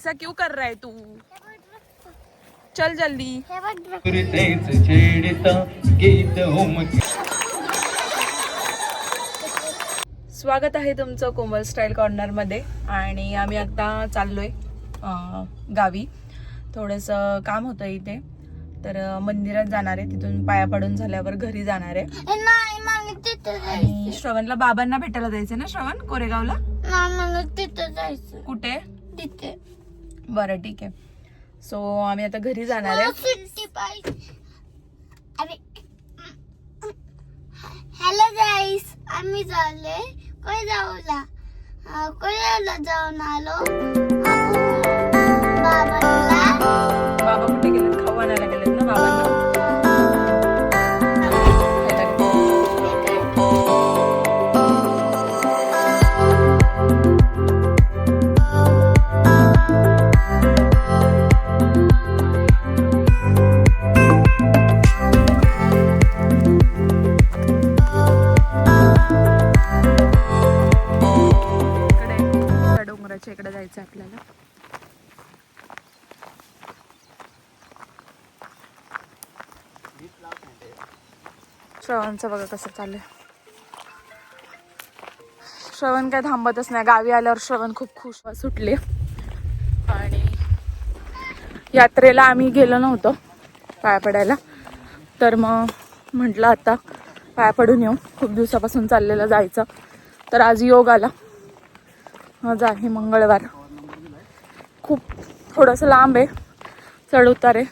ऐसा क्यों कर रहा है तू? चल जल्दी। हे स्वागत आहे तुमचं कोमल स्टाईल कॉर्नरमध्ये आणि आम्ही आता चाललोय गावी. थोडंसं काम होतं इथे. तर मंदिरात जाणार आहे. तिथून पाया पडून झाल्यावर घरी जाणार आहे. नाही मला तिथं आणि जायचं श्रवणला बाबांना भेटायला जायचं ना श्रवण? कोरेगावला? नाही मला तिथं जायचं कुठे? तिथे. बरं ठीक आहे. सो आम्ही आता घरी जाणार आहे. हॅलो गाईस आम्ही झाले कोण जाऊला कोयगावला जाऊन आलो? करायचं आपल्याला. श्रवणचं बघा कसं चाललंय श्रवण काय थांबतच नाही. गावी आल्यावर श्रवण खूप खुश सुटले. आणि यात्रेला आम्ही गेलो नव्हतो पाया पडायला. तर मग म्हटलं आता पाया पडून येऊ. खूप दिवसापासून चाललेलं जायचं. तर आज योग आला. आज आहे मंगळवार. खूप थोडंसं लांब आहे. चढ उतार आहे.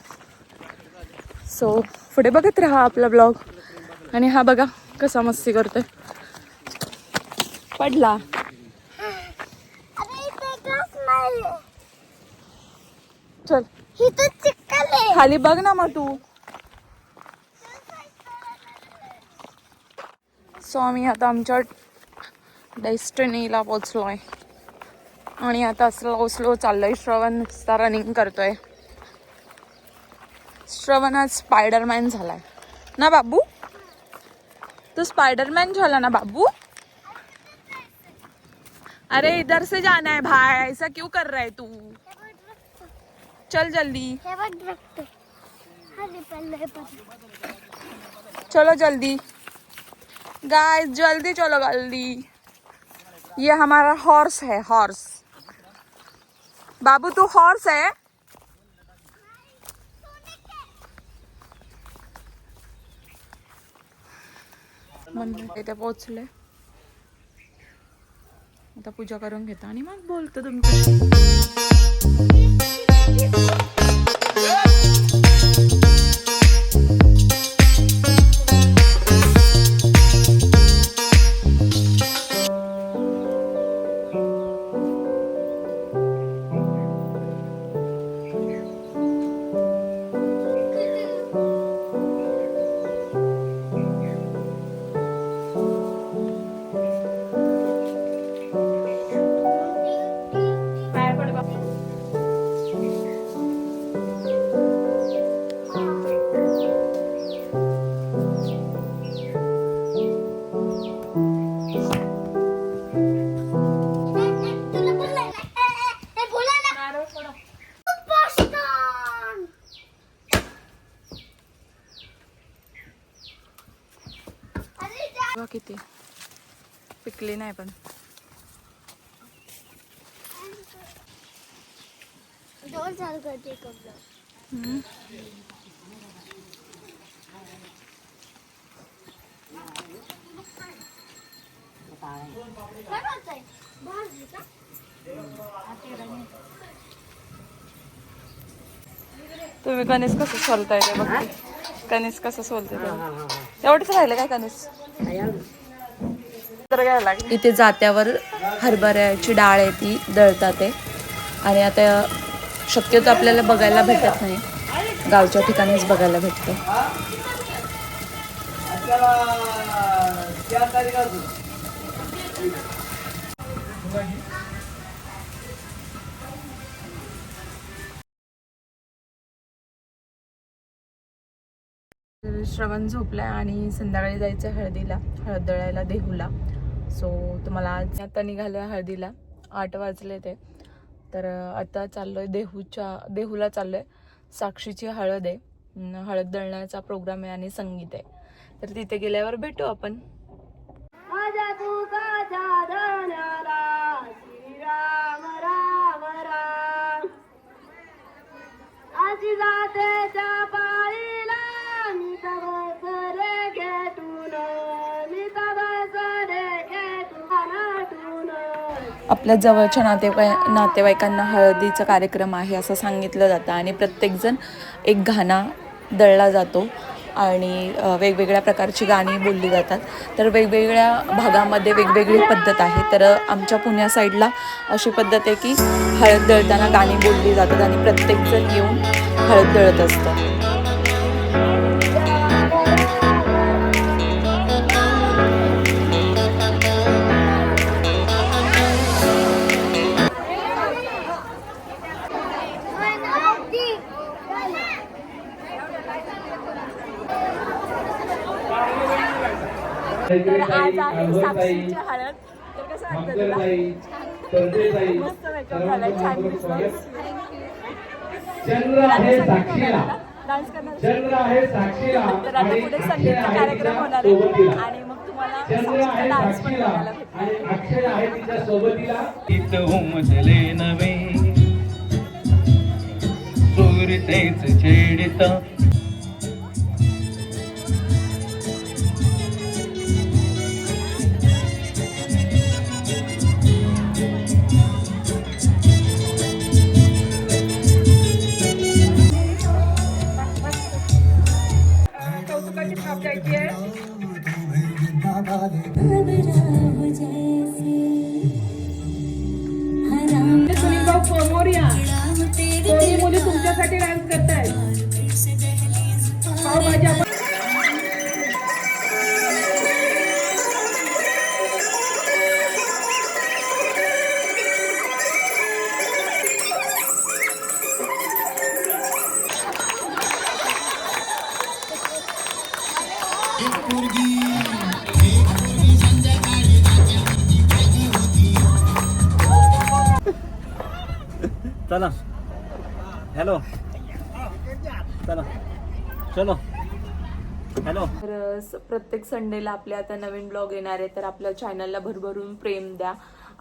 सो पुढे बघत राहा आपला ब्लॉग आणि हा बघा कसा मस्ती करतोय. पडला. चल. आहे. खाली बघ ना मग तू. सो आम्ही आता आमच्या डेस्टिनीला पोचलोय आणि आता स्लो स्लो चाललंय. श्रवण नुसता रनिंग करतोय. श्रवण आज स्पायडरमॅन झालाय. ना बाबू? तू स्पायडरमॅन झाला ना बाबू? अरे इधर से जाना है भाई. ऐसा क्यों कर रहा है तू? चल जल्दी. चलो जल्दी. गाइस जल्दी चलो जल्दी. ये हमारा हॉर्स है हॉर्स बाबू तू हॉर्स है मंदिर इथे पोहोचले. आता पूजा करून घेता आणि मग बोलतो तुमच्या पिकली नाही पण. चालू करते तुम्ही कणीस कसं सोलताय ते बघ. कणीस कसं सोलते एवढंच राहिलं काय लागले इथे जात्यावर हरभऱ्याची डाळ आहे ती दळतात आणि आता शक्यतो आपल्याला बघायला भेटत नाही. गावच्या ठिकाणीच बघायला भेटतं. श्रवण झोपलाय आणि संध्याकाळी जायचं हळदीला हळद दळायला देहूला. सो तुम्हाला आज आता निघालं हळदीला. आठ वाजले ते. तर आता चाललो आहे देहूच्या देहूला चाललोय. साक्षीची हळद आहे. हळद दळण्याचा प्रोग्राम आहे आणि संगीत आहे. तर तिथे गेल्यावर भेटू आपण. आपल्या जवळच्या नातेवाई नातेवाईकांना हळदीचा कार्यक्रम आहे असं सांगितलं जातं आणि प्रत्येकजण एक घाणा दळला जातो आणि वेगवेगळ्या प्रकारची गाणी बोलली जातात. तर वेगवेगळ्या भागामध्ये वेगवेगळी पद्धत आहे. तर आमच्या पुण्या साईडला अशी पद्धत आहे की हळद दळताना गाणी बोलली जातात आणि प्रत्येकजण येऊन हळद दळत असतं. आज आहे साक्षीची हळद तर कसं वाटतं तुला? मस्त मेकअप झालाय छान दिसतोस चंद्र आहे साक्षीला. डान्स करणार. चंद्र आहे साक्षीला. तर आता आणि पुढे अक्षय संगीतचा आहे कार्यक्रम तिच्या होणार आहे. सोबतीला. आणि मग तुम्हाला चंद्र साक्षीचा आहे डान्स पण बघायला भेटणार आणि अक्षय आहे तिच्या सोबतीला गीत चला. हॅलो चला. चलो. हॅलो तर स- प्रत्येक संडेला आपले आता नवीन ब्लॉग येणार आहे तर आपल्या चॅनलला भरभरून प्रेम द्या.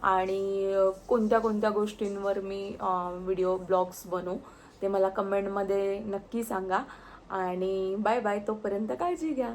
आणि कोणत्या कोणत्या गोष्टींवर मी व्हिडिओ ब्लॉग्स बनवू ते मला कमेंटमध्ये नक्की सांगा. आणि बाय बाय तोपर्यंत काळजी घ्या.